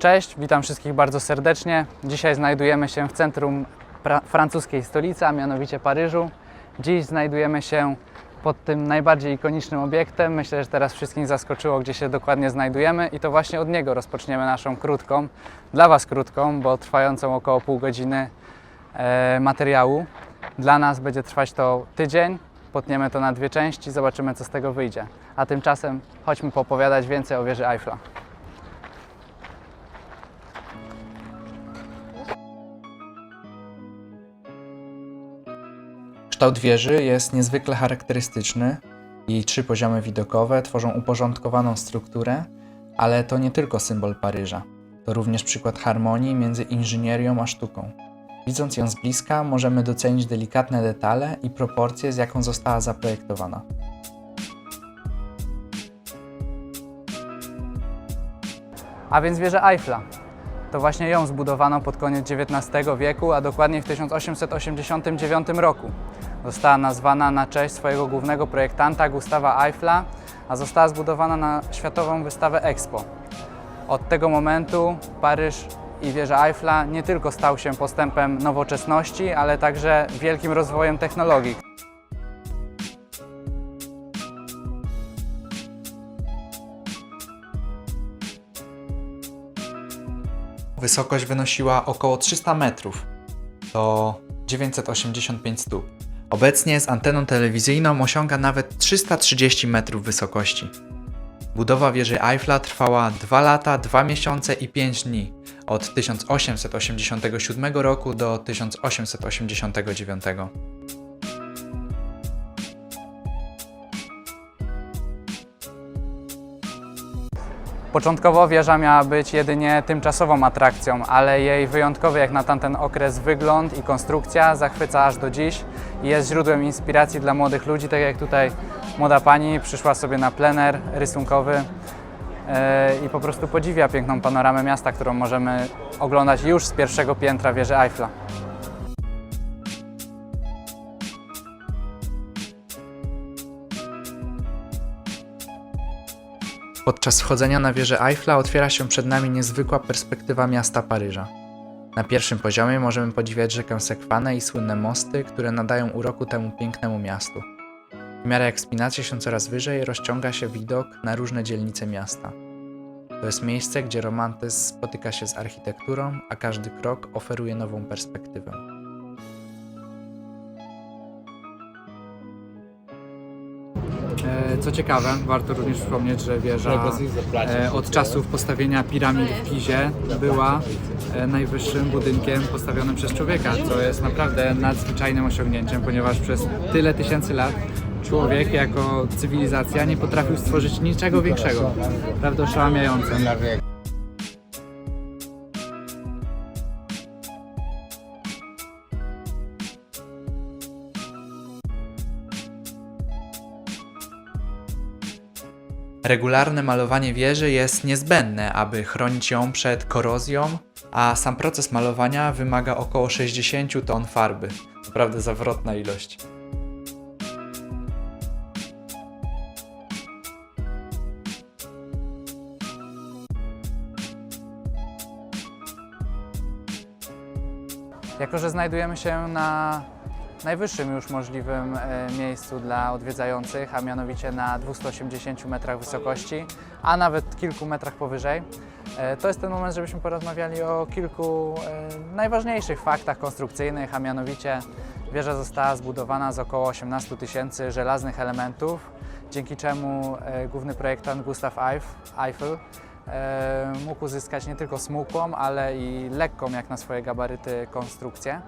Cześć, witam wszystkich bardzo serdecznie. Dzisiaj znajdujemy się w centrum francuskiej stolicy, a mianowicie Paryżu. Dziś znajdujemy się pod tym najbardziej ikonicznym obiektem. Myślę, że teraz wszystkich zaskoczyło, gdzie się dokładnie znajdujemy i to właśnie od niego rozpoczniemy naszą krótką, dla Was krótką, bo trwającą około pół godziny e, materiału. Dla nas będzie trwać to tydzień. Potniemy to na dwie części, zobaczymy co z tego wyjdzie. A tymczasem chodźmy poopowiadać więcej o wieży Eiffla. Kształt wieży jest niezwykle charakterystyczny. Jej trzy poziomy widokowe tworzą uporządkowaną strukturę, ale to nie tylko symbol Paryża. To również przykład harmonii między inżynierią a sztuką. Widząc ją z bliska, możemy docenić delikatne detale i proporcje, z jaką została zaprojektowana. A więc wieża Eiffla. To właśnie ją zbudowano pod koniec XIX wieku, a dokładnie w 1889 roku. Została nazwana na cześć swojego głównego projektanta Gustawa Eiffla, a została zbudowana na Światową Wystawę Expo. Od tego momentu Paryż i wieża Eiffla nie tylko stał się postępem nowoczesności, ale także wielkim rozwojem technologii. Wysokość wynosiła około 300 metrów. To 985 stóp. Obecnie z anteną telewizyjną osiąga nawet 330 metrów wysokości. Budowa wieży Eiffla trwała 2 lata, 2 miesiące i 5 dni od 1887 roku do 1889. Początkowo wieża miała być jedynie tymczasową atrakcją, ale jej wyjątkowy jak na tamten okres wygląd i konstrukcja zachwyca aż do dziś jest źródłem inspiracji dla młodych ludzi, tak jak tutaj młoda pani przyszła sobie na plener rysunkowy e, i po prostu podziwia piękną panoramę miasta, którą możemy oglądać już z pierwszego piętra wieży Eiffla. Podczas wchodzenia na wieżę Eiffla otwiera się przed nami niezwykła perspektywa miasta Paryża. Na pierwszym poziomie możemy podziwiać rzekę Sekwanę i słynne mosty, które nadają uroku temu pięknemu miastu. W miarę jak wspinacie się coraz wyżej, rozciąga się widok na różne dzielnice miasta. To jest miejsce, gdzie romantyzm spotyka się z architekturą, a każdy krok oferuje nową perspektywę. Co ciekawe, warto również wspomnieć, że wieża e, od czasów postawienia piramid w Gizie była e, najwyższym budynkiem postawionym przez człowieka, co jest naprawdę nadzwyczajnym osiągnięciem, ponieważ przez tyle tysięcy lat człowiek jako cywilizacja nie potrafił stworzyć niczego większego. Prawda oszałamiające. Regularne malowanie wieży jest niezbędne, aby chronić ją przed korozją, a sam proces malowania wymaga około 60 ton farby. Naprawdę zawrotna ilość. Jako, że znajdujemy się na najwyższym już możliwym e, miejscu dla odwiedzających, a mianowicie na 280 metrach wysokości, a nawet kilku metrach powyżej, e, to jest ten moment, żebyśmy porozmawiali o kilku e, najważniejszych faktach konstrukcyjnych, a mianowicie wieża została zbudowana z około 18 tysięcy żelaznych elementów, dzięki czemu główny projektant Gustav Eiff- Eiffel mógł uzyskać nie tylko smukłą, ale i lekką jak na swoje gabaryty konstrukcję.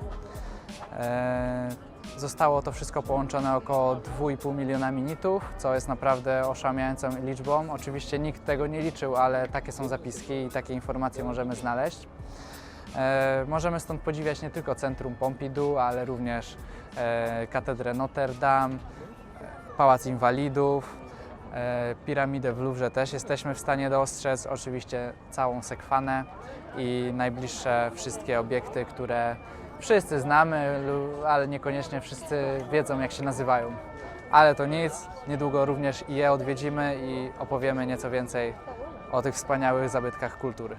E, Zostało to wszystko połączone około 2,5 miliona minitów, co jest naprawdę oszałamiającą liczbą. Oczywiście nikt tego nie liczył, ale takie są zapiski i takie informacje możemy znaleźć. E, Możemy stąd podziwiać nie tylko centrum Pompidou, ale również e, katedrę Notre Dame, e, Pałac Inwalidów, e, piramidę w Louvre też jesteśmy w stanie dostrzec, oczywiście całą sekwanę i najbliższe wszystkie obiekty, które wszyscy znamy, ale niekoniecznie wszyscy wiedzą jak się nazywają. Ale to nic, niedługo również i je odwiedzimy i opowiemy nieco więcej o tych wspaniałych zabytkach kultury.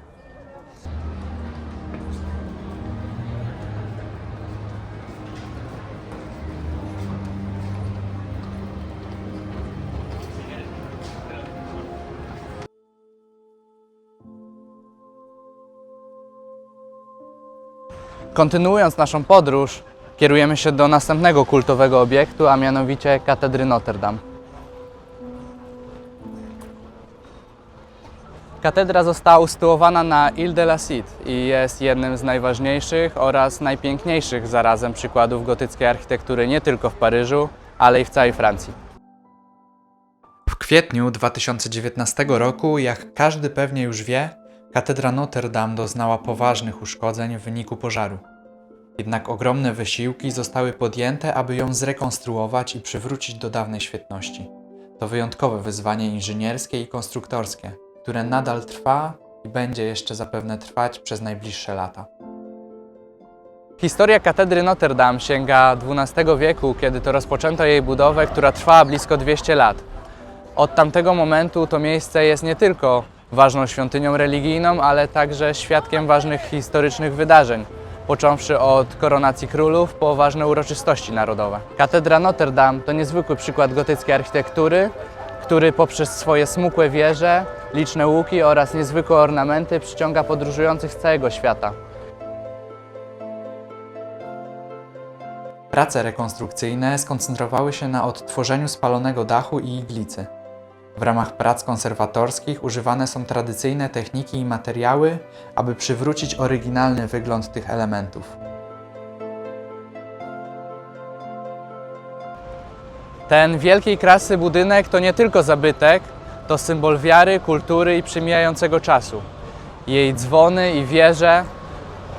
Kontynuując naszą podróż, kierujemy się do następnego kultowego obiektu, a mianowicie katedry Notre Dame. Katedra została usytuowana na Ile de la Cite i jest jednym z najważniejszych oraz najpiękniejszych zarazem przykładów gotyckiej architektury nie tylko w Paryżu, ale i w całej Francji. W kwietniu 2019 roku, jak każdy pewnie już wie, katedra Notre Dame doznała poważnych uszkodzeń w wyniku pożaru. Jednak ogromne wysiłki zostały podjęte, aby ją zrekonstruować i przywrócić do dawnej świetności. To wyjątkowe wyzwanie inżynierskie i konstruktorskie, które nadal trwa i będzie jeszcze zapewne trwać przez najbliższe lata. Historia katedry Notre Dame sięga XII wieku, kiedy to rozpoczęto jej budowę, która trwała blisko 200 lat. Od tamtego momentu to miejsce jest nie tylko ważną świątynią religijną, ale także świadkiem ważnych historycznych wydarzeń, począwszy od koronacji królów po ważne uroczystości narodowe. Katedra Notre Dame to niezwykły przykład gotyckiej architektury, który poprzez swoje smukłe wieże, liczne łuki oraz niezwykłe ornamenty przyciąga podróżujących z całego świata. Prace rekonstrukcyjne skoncentrowały się na odtworzeniu spalonego dachu i iglicy. W ramach prac konserwatorskich używane są tradycyjne techniki i materiały, aby przywrócić oryginalny wygląd tych elementów. Ten wielkiej krasy budynek to nie tylko zabytek, to symbol wiary, kultury i przemijającego czasu. Jej dzwony i wieże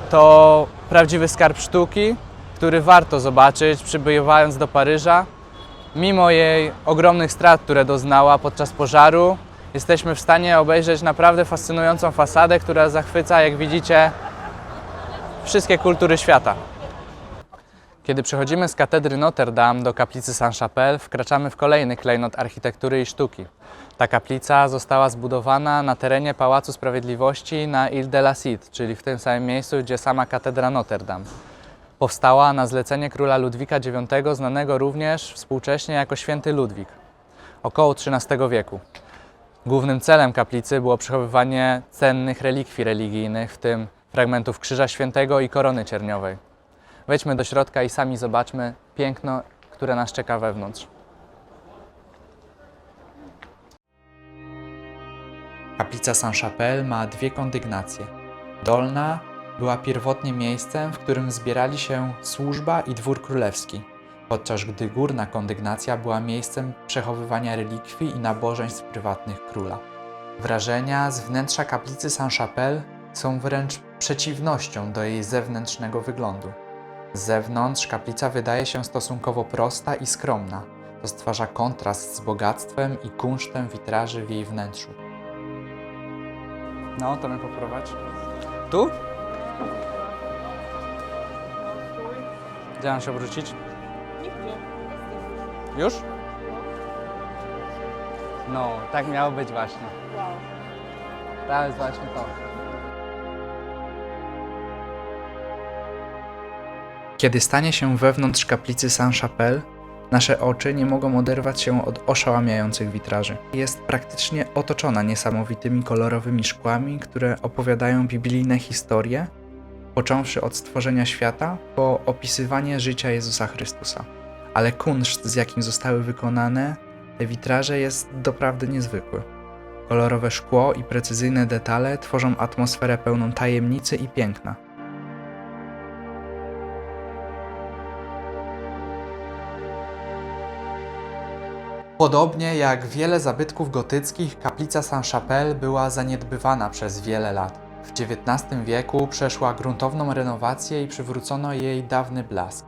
to prawdziwy skarb sztuki, który warto zobaczyć przybywając do Paryża. Mimo jej ogromnych strat, które doznała podczas pożaru, jesteśmy w stanie obejrzeć naprawdę fascynującą fasadę, która zachwyca, jak widzicie, wszystkie kultury świata. Kiedy przechodzimy z katedry Notre Dame do kaplicy Saint-Chapelle, wkraczamy w kolejny klejnot architektury i sztuki. Ta kaplica została zbudowana na terenie Pałacu Sprawiedliwości na Ile de la Cite, czyli w tym samym miejscu, gdzie sama katedra Notre Dame. Powstała na zlecenie króla Ludwika IX, znanego również współcześnie jako święty Ludwik, około XIII wieku. Głównym celem kaplicy było przechowywanie cennych relikwii religijnych, w tym fragmentów Krzyża Świętego i korony cierniowej. Wejdźmy do środka i sami zobaczmy piękno, które nas czeka wewnątrz. Kaplica Saint-Chapelle ma dwie kondygnacje. Dolna była pierwotnie miejscem, w którym zbierali się służba i dwór królewski, podczas gdy górna kondygnacja była miejscem przechowywania relikwii i nabożeństw prywatnych króla. Wrażenia z wnętrza kaplicy Saint-Chapelle są wręcz przeciwnością do jej zewnętrznego wyglądu. Z zewnątrz kaplica wydaje się stosunkowo prosta i skromna, to stwarza kontrast z bogactwem i kunsztem witraży w jej wnętrzu. No, to mnie poprowadź. Tu? Gdzie mam się obrócić? Już? No, tak miało być właśnie. To jest właśnie to. Kiedy stanie się wewnątrz kaplicy Saint-Chapelle, nasze oczy nie mogą oderwać się od oszałamiających witraży. Jest praktycznie otoczona niesamowitymi kolorowymi szkłami, które opowiadają biblijne historie, począwszy od stworzenia świata po opisywanie życia Jezusa Chrystusa. Ale kunszt, z jakim zostały wykonane te witraże, jest doprawdy niezwykły. Kolorowe szkło i precyzyjne detale tworzą atmosferę pełną tajemnicy i piękna. Podobnie jak wiele zabytków gotyckich, kaplica Saint-Chapelle była zaniedbywana przez wiele lat. W XIX wieku przeszła gruntowną renowację i przywrócono jej dawny blask.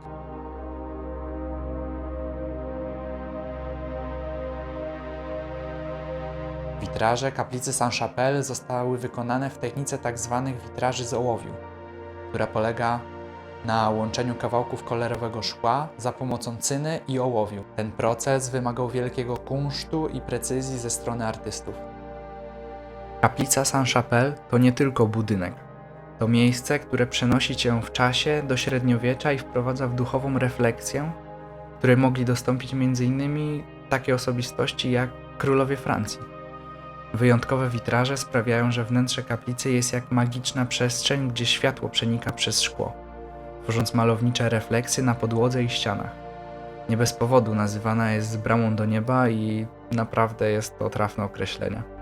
Witraże kaplicy Saint-Chapelle zostały wykonane w technice tzw. witraży z ołowiu, która polega na łączeniu kawałków kolorowego szkła za pomocą cyny i ołowiu. Ten proces wymagał wielkiego kunsztu i precyzji ze strony artystów. Kaplica Saint-Chapelle to nie tylko budynek. To miejsce, które przenosi cię w czasie do średniowiecza i wprowadza w duchową refleksję, której mogli dostąpić m.in. takie osobistości jak królowie Francji. Wyjątkowe witraże sprawiają, że wnętrze kaplicy jest jak magiczna przestrzeń, gdzie światło przenika przez szkło. tworząc malownicze refleksje na podłodze i ścianach. Nie bez powodu nazywana jest bramą do nieba i naprawdę jest to trafne określenie.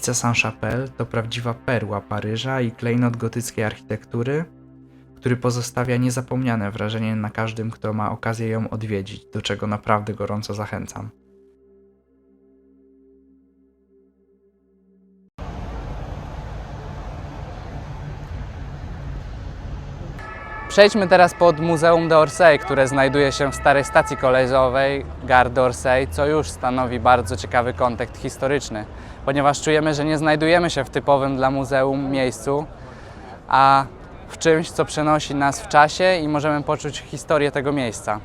Kaplica Saint-Chapelle to prawdziwa perła Paryża i klejnot gotyckiej architektury, który pozostawia niezapomniane wrażenie na każdym, kto ma okazję ją odwiedzić, do czego naprawdę gorąco zachęcam. Przejdźmy teraz pod Muzeum d'Orsay, które znajduje się w starej stacji kolejowej Gare d'Orsay, co już stanowi bardzo ciekawy kontekst historyczny, ponieważ czujemy, że nie znajdujemy się w typowym dla muzeum miejscu, a w czymś, co przenosi nas w czasie i możemy poczuć historię tego miejsca.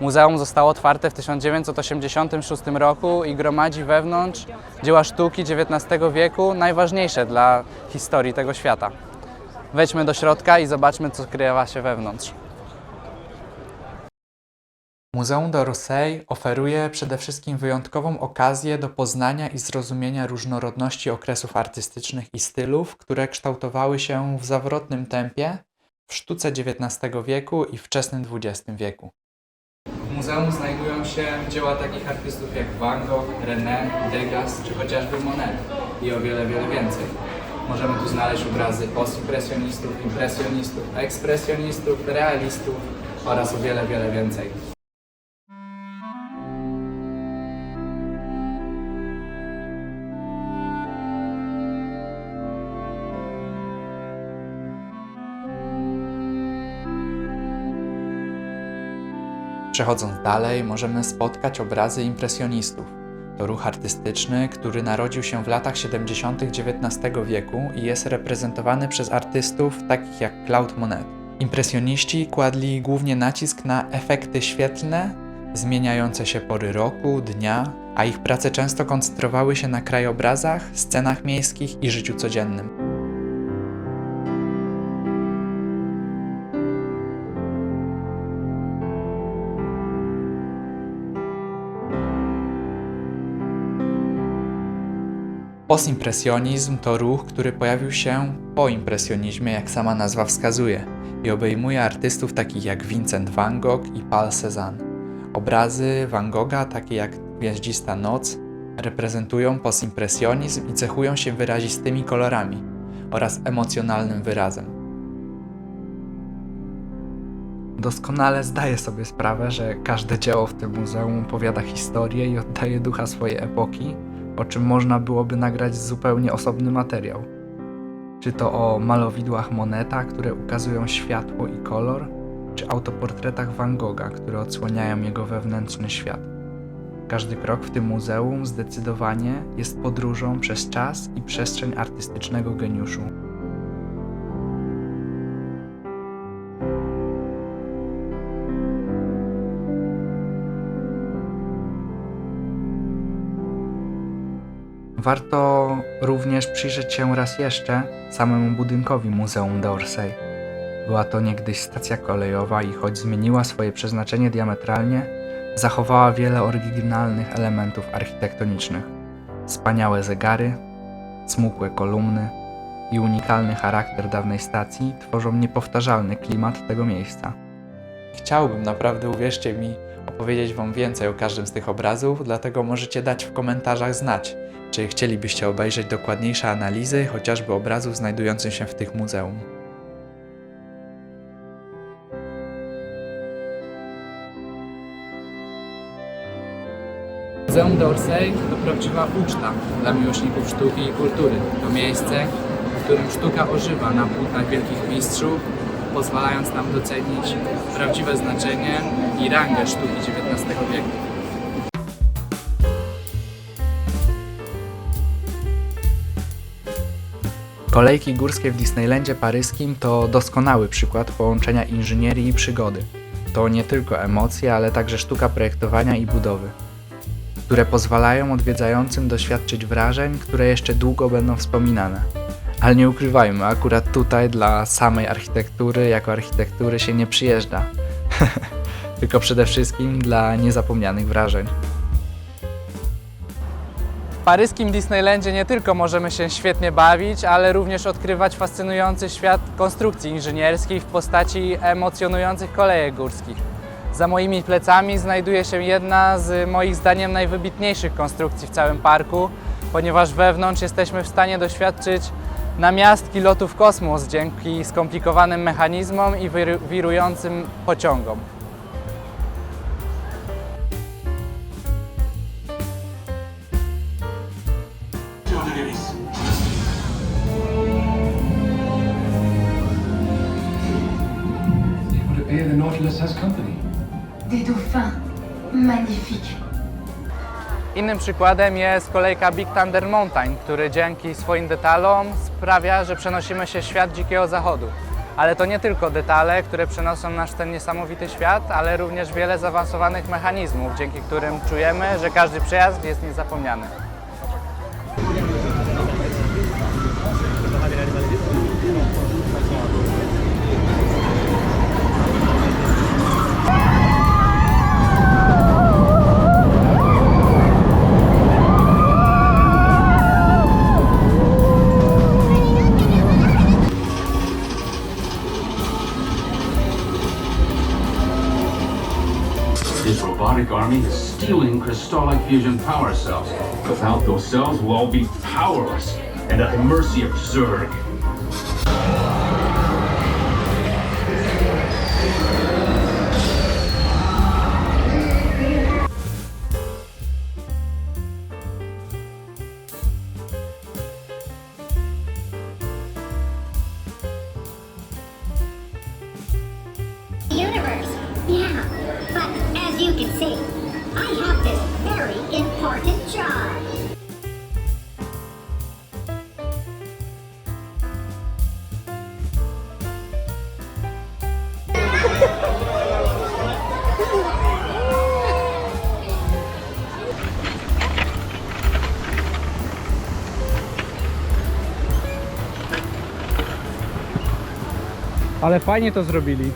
Muzeum zostało otwarte w 1986 roku i gromadzi wewnątrz dzieła sztuki XIX wieku, najważniejsze dla historii tego świata. Wejdźmy do środka i zobaczmy, co krywa się wewnątrz. Muzeum d'Orsay oferuje przede wszystkim wyjątkową okazję do poznania i zrozumienia różnorodności okresów artystycznych i stylów, które kształtowały się w zawrotnym tempie w sztuce XIX wieku i wczesnym XX wieku. W muzeum znajdują się dzieła takich artystów jak Van Gogh, René, Degas czy chociażby Monet i o wiele, wiele więcej. Możemy tu znaleźć obrazy postimpresjonistów, impresjonistów, ekspresjonistów, realistów oraz o wiele, wiele więcej. Przechodząc dalej, możemy spotkać obrazy impresjonistów. To ruch artystyczny, który narodził się w latach 70. XIX wieku i jest reprezentowany przez artystów takich jak Claude Monet. Impresjoniści kładli głównie nacisk na efekty świetlne, zmieniające się pory roku, dnia, a ich prace często koncentrowały się na krajobrazach, scenach miejskich i życiu codziennym. Postimpresjonizm to ruch, który pojawił się po impresjonizmie, jak sama nazwa wskazuje, i obejmuje artystów takich jak Vincent van Gogh i Paul Cézanne. Obrazy Van Gogha, takie jak Gwiaździsta Noc, reprezentują postimpresjonizm i cechują się wyrazistymi kolorami oraz emocjonalnym wyrazem. Doskonale zdaję sobie sprawę, że każde dzieło w tym muzeum opowiada historię i oddaje ducha swojej epoki, o czym można byłoby nagrać zupełnie osobny materiał. Czy to o malowidłach Moneta, które ukazują światło i kolor, czy autoportretach Van Gogha, które odsłaniają jego wewnętrzny świat. Każdy krok w tym muzeum zdecydowanie jest podróżą przez czas i przestrzeń artystycznego geniuszu. Warto również przyjrzeć się raz jeszcze samemu budynkowi Muzeum d'Orsay. Była to niegdyś stacja kolejowa i choć zmieniła swoje przeznaczenie diametralnie, zachowała wiele oryginalnych elementów architektonicznych. Wspaniałe zegary, smukłe kolumny i unikalny charakter dawnej stacji tworzą niepowtarzalny klimat tego miejsca. Chciałbym naprawdę, uwierzcie mi, opowiedzieć Wam więcej o każdym z tych obrazów, dlatego możecie dać w komentarzach znać, czy chcielibyście obejrzeć dokładniejsze analizy chociażby obrazów znajdujących się w tych muzeum. Muzeum d'Orsay to prawdziwa uczta dla miłośników sztuki i kultury. To miejsce, w którym sztuka ożywa na płótnach wielkich mistrzów, pozwalając nam docenić prawdziwe znaczenie i rangę sztuki XIX wieku. Kolejki górskie w Disneylandzie paryskim to doskonały przykład połączenia inżynierii i przygody. To nie tylko emocje, ale także sztuka projektowania i budowy, które pozwalają odwiedzającym doświadczyć wrażeń, które jeszcze długo będą wspominane. Ale nie ukrywajmy, akurat tutaj dla samej architektury, jako architektury się nie przyjeżdża. Tylko przede wszystkim dla niezapomnianych wrażeń. Paryskim Disneylandzie nie tylko możemy się świetnie bawić, ale również odkrywać fascynujący świat konstrukcji inżynierskich w postaci emocjonujących kolejek górskich. Za moimi plecami znajduje się jedna z moich zdaniem najwybitniejszych konstrukcji w całym parku, ponieważ wewnątrz jesteśmy w stanie doświadczyć namiastki lotu w kosmos dzięki skomplikowanym mechanizmom i wiru- wirującym pociągom. Et the Nautilus has company. Des dauphins magnifiques. Innym przykładem jest kolejka Big Thunder Mountain, który dzięki swoim detalom sprawia, że przenosimy się w świat dzikiego zachodu. Ale to nie tylko detale, które przenoszą nas w ten niesamowity świat, ale również wiele zaawansowanych mechanizmów, dzięki którym czujemy, że każdy przejazd jest niezapomniany. Robotic army is stealing crystallic fusion power cells. Without those cells, we'll all be powerless and at the mercy of Zurg. Ale fajnie to zrobili.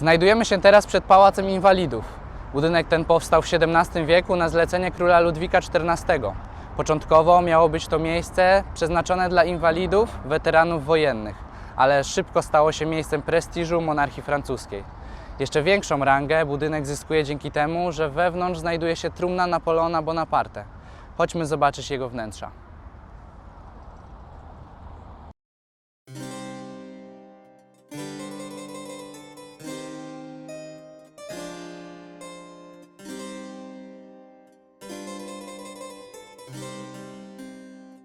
Znajdujemy się teraz przed Pałacem Inwalidów. Budynek ten powstał w XVII wieku na zlecenie króla Ludwika XIV. Początkowo miało być to miejsce przeznaczone dla inwalidów, weteranów wojennych, ale szybko stało się miejscem prestiżu monarchii francuskiej. Jeszcze większą rangę budynek zyskuje dzięki temu, że wewnątrz znajduje się trumna Napoleona Bonaparte. Chodźmy zobaczyć jego wnętrza.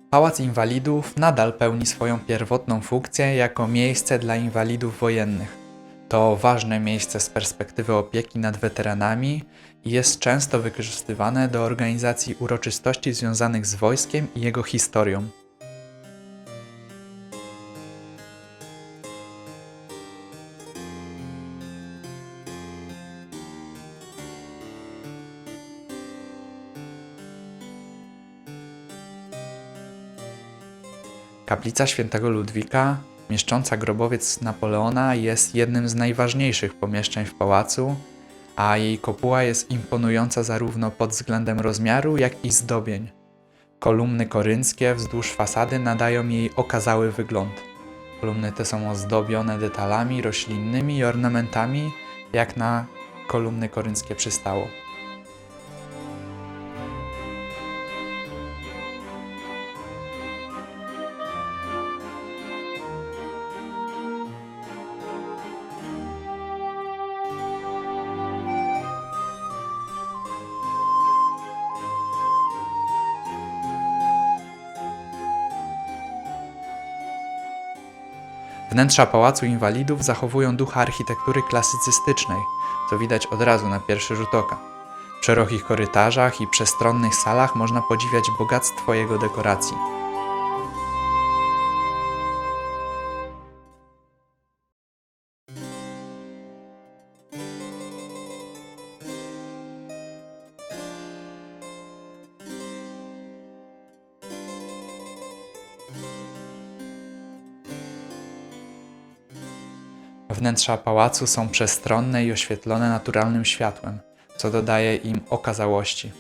Pałac Inwalidów nadal pełni swoją pierwotną funkcję jako miejsce dla inwalidów wojennych. To ważne miejsce z perspektywy opieki nad weteranami i jest często wykorzystywane do organizacji uroczystości związanych z wojskiem i jego historią. Kaplica świętego Ludwika, mieszcząca grobowiec Napoleona, jest jednym z najważniejszych pomieszczeń w pałacu, a jej kopuła jest imponująca zarówno pod względem rozmiaru, jak i zdobień. Kolumny korynckie wzdłuż fasady nadają jej okazały wygląd. Kolumny te są ozdobione detalami roślinnymi i ornamentami, jak na kolumny korynckie przystało. Wnętrza Pałacu Inwalidów zachowują ducha architektury klasycystycznej, co widać od razu na pierwszy rzut oka. W szerokich korytarzach i przestronnych salach można podziwiać bogactwo jego dekoracji. Wnętrza pałacu są przestronne i oświetlone naturalnym światłem, co dodaje im okazałości.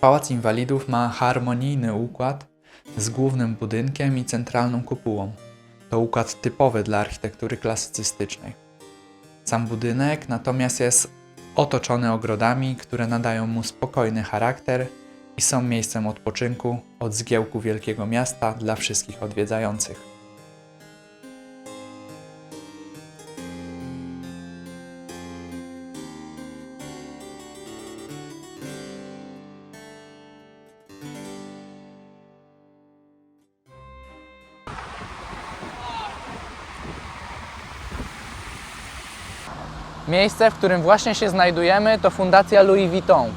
Pałac Inwalidów ma harmonijny układ z głównym budynkiem i centralną kupułą. To układ typowy dla architektury klasycystycznej. Sam budynek natomiast jest otoczony ogrodami, które nadają mu spokojny charakter i są miejscem odpoczynku od zgiełku wielkiego miasta dla wszystkich odwiedzających. Miejsce, w którym właśnie się znajdujemy, to Fundacja Louis Vuitton.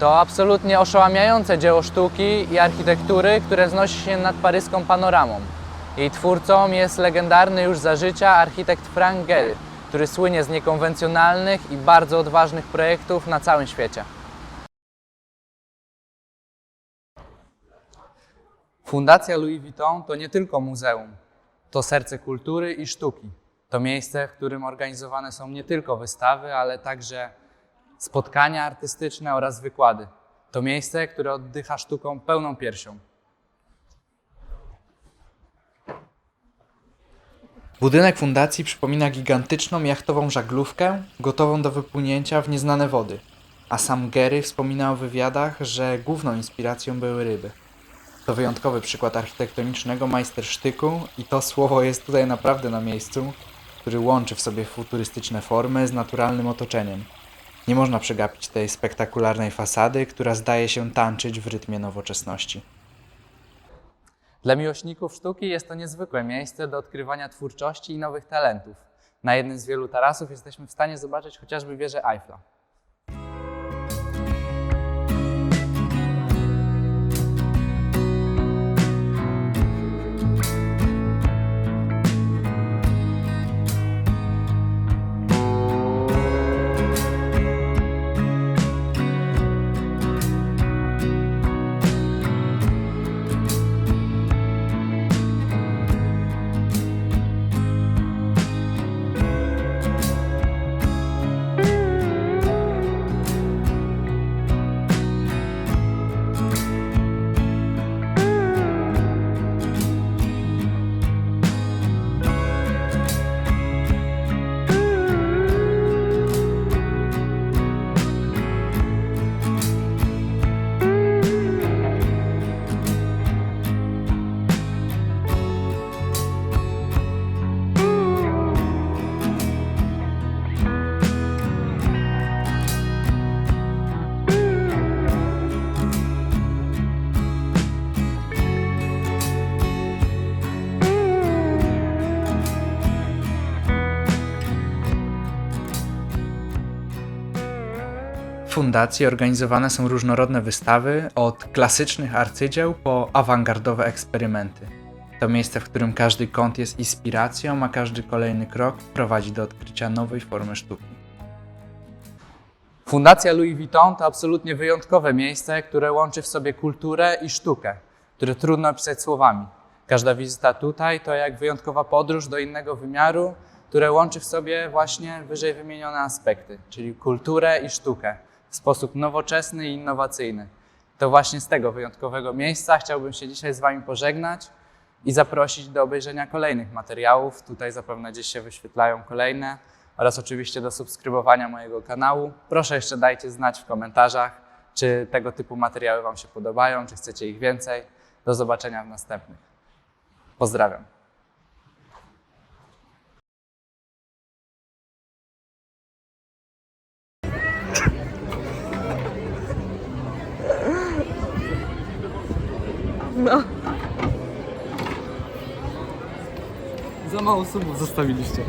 To absolutnie oszałamiające dzieło sztuki i architektury, które wznosi się nad paryską panoramą. Jej twórcą jest legendarny już za życia architekt Frank Gehry, który słynie z niekonwencjonalnych i bardzo odważnych projektów na całym świecie. Fundacja Louis Vuitton to nie tylko muzeum, to serce kultury i sztuki. To miejsce, w którym organizowane są nie tylko wystawy, ale także spotkania artystyczne oraz wykłady. To miejsce, które oddycha sztuką pełną piersią. Budynek fundacji przypomina gigantyczną jachtową żaglówkę, gotową do wypłynięcia w nieznane wody. A sam Gary wspominał w wywiadach, że główną inspiracją były ryby. To wyjątkowy przykład architektonicznego majstersztyku i to słowo jest tutaj naprawdę na miejscu, który łączy w sobie futurystyczne formy z naturalnym otoczeniem. Nie można przegapić tej spektakularnej fasady, która zdaje się tańczyć w rytmie nowoczesności. Dla miłośników sztuki jest to niezwykłe miejsce do odkrywania twórczości i nowych talentów. Na jednym z wielu tarasów jesteśmy w stanie zobaczyć chociażby wieżę Eiffla. Fundacji organizowane są różnorodne wystawy, od klasycznych arcydzieł po awangardowe eksperymenty. To miejsce, w którym każdy kąt jest inspiracją, a każdy kolejny krok prowadzi do odkrycia nowej formy sztuki. Fundacja Louis Vuitton to absolutnie wyjątkowe miejsce, które łączy w sobie kulturę i sztukę, które trudno opisać słowami. Każda wizyta tutaj to jak wyjątkowa podróż do innego wymiaru, które łączy w sobie właśnie wyżej wymienione aspekty, czyli kulturę i sztukę w sposób nowoczesny i innowacyjny. To właśnie z tego wyjątkowego miejsca chciałbym się dzisiaj z Wami pożegnać i zaprosić do obejrzenia kolejnych materiałów. Tutaj zapewne gdzieś się wyświetlają kolejne oraz oczywiście do subskrybowania mojego kanału. Proszę jeszcze dajcie znać w komentarzach, czy tego typu materiały Wam się podobają, czy chcecie ich więcej. Do zobaczenia w następnych. Pozdrawiam. No. Za mało subów zostawiliście.